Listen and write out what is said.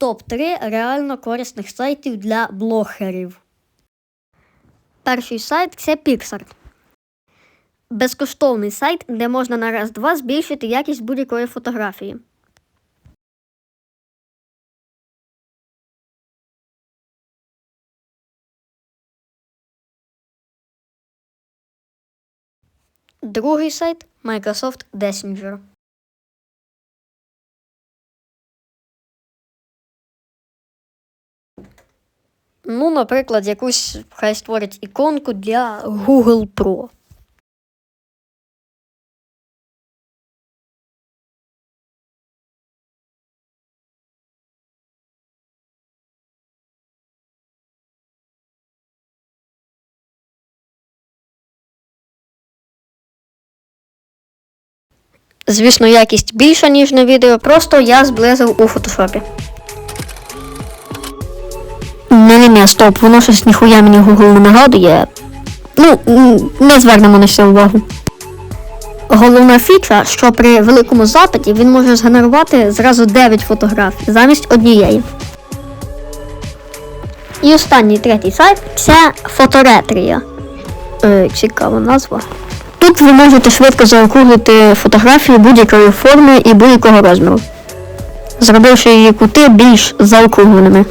Топ-3 реально корисних сайтів для блогерів. Перший сайт це Pixar. Безкоштовний сайт, де можна на раз-два збільшити якість будь-якої фотографії. Другий сайт Microsoft Messenger. Ну, наприклад, якусь хай створять іконку для Google Pro. Звісно, якість більша, ніж на відео, просто я зблизив у фотошопі. Не, не, стоп, воно щось ніхуя мені Google не нагадує. Ну, не звернемо на це увагу. Головна фіча, що при великому запиті він може згенерувати зразу 9 фотографій замість однієї. І останній третій сайт це фоторетрія. Е, цікава назва. Тут ви можете швидко заокруглити фотографію будь-якої форми і будь-якого розміру, зробивши її кути більш заокругленими.